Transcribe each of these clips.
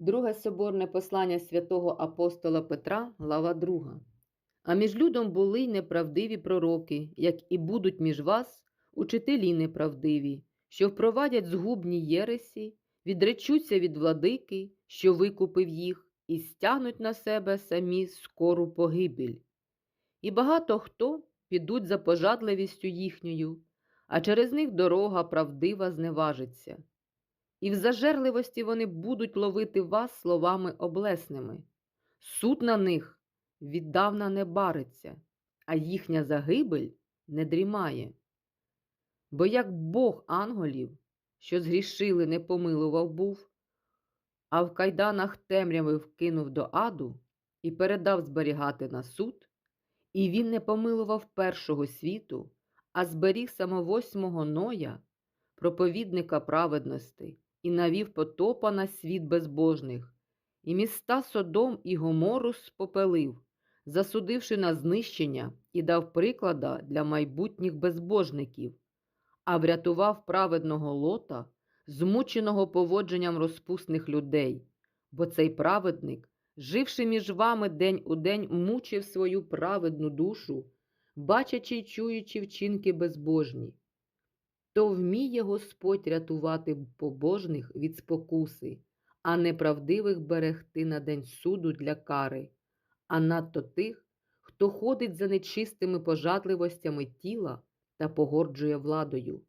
Друге соборне послання святого апостола Петра, глава 2. А між людом були й неправдиві пророки, як і будуть між вас учителі неправдиві, що впровадять згубні єресі, відречуться від владики, що викупив їх, і стягнуть на себе самі скору погибель. І багато хто підуть за пожадливістю їхньою, а через них дорога правдива зневажиться. І в зажерливості вони будуть ловити вас словами облесними. Суд на них віддавна не бариться, а їхня загибель не дрімає. Бо як Бог ангелів, що згрішили, не помилував був, а в кайданах темряви вкинув до аду і передав зберігати на суд, і він не помилував першого світу, а зберіг самовосьмого Ноя, проповідника праведності, і навів потопа на світ безбожних, і міста Содом і Гомору спопелив, засудивши на знищення і дав приклада для майбутніх безбожників, а врятував праведного лота, змученого поводженням розпусних людей, бо цей праведник, живши між вами день у день, мучив свою праведну душу, бачачи й чуючи вчинки безбожні. То вміє Господь рятувати побожних від спокуси, а неправдивих берегти на день суду для кари, а надто тих, хто ходить за нечистими пожадливостями тіла та погорджує владою.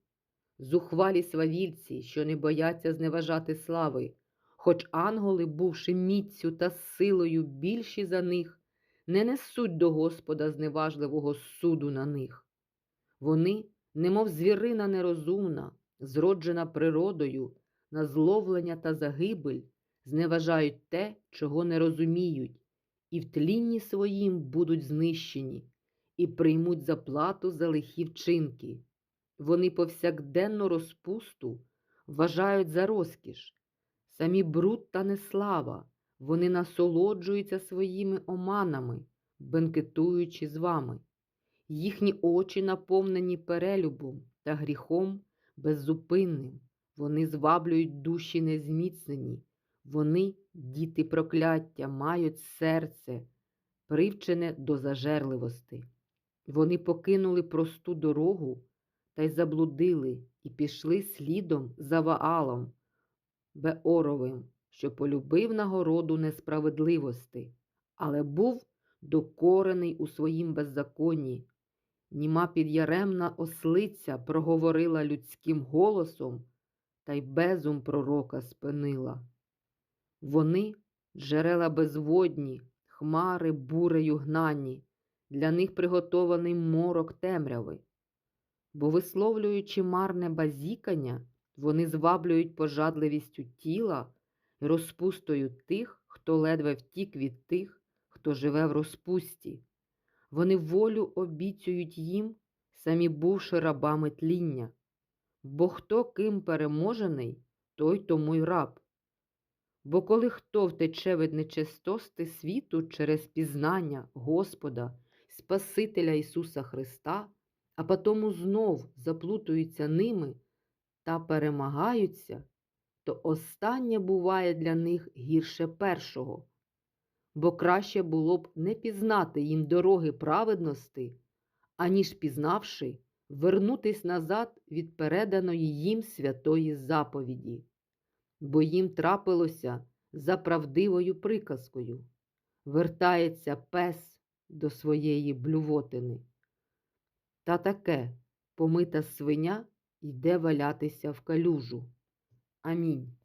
Зухвалі свавільці, що не бояться зневажати слави, хоч ангели, бувши міцю та силою більші за них, не несуть до Господа зневажливого суду на них. Вони немов звірина нерозумна, зроджена природою, на зловлення та загибель, зневажають те, чого не розуміють, і в тлінні своїм будуть знищені, і приймуть заплату за лихі вчинки. Вони повсякденну розпусту вважають за розкіш, самі бруд та неслава, вони насолоджуються своїми оманами, бенкетуючи з вами. Їхні очі наповнені перелюбом та гріхом беззупинним. Вони зваблюють душі незміцнені, вони, діти прокляття, мають серце, привчене до зажерливості. Вони покинули просту дорогу та й заблудили і пішли слідом за Ваалом Беоровим, що полюбив нагороду несправедливості, але був докорений у своїм беззаконні. Німа підяремна ослиця проговорила людським голосом, та й безум пророка спинила. Вони джерела безводні, хмари бурею гнані, для них приготований морок темряви. Бо, висловлюючи марне базікання, вони зваблюють пожадливістю тіла і розпустою тих, хто ледве втік від тих, хто живе в розпусті. Вони волю обіцюють їм, самі бувши рабами тління. Бо хто ким переможений, той тому й раб. Бо коли хто втече від нечистости світу через пізнання Господа, Спасителя Ісуса Христа, а потому знов заплутуються ними та перемагаються, то останнє буває для них гірше першого бо краще було б не пізнати їм дороги праведності, аніж пізнавши, вернутись назад від переданої їм святої заповіді, бо їм трапилося за правдивою приказкою вертається пес до своєї блювотини. Та таке помита свиня йде валятися в калюжу. Амінь.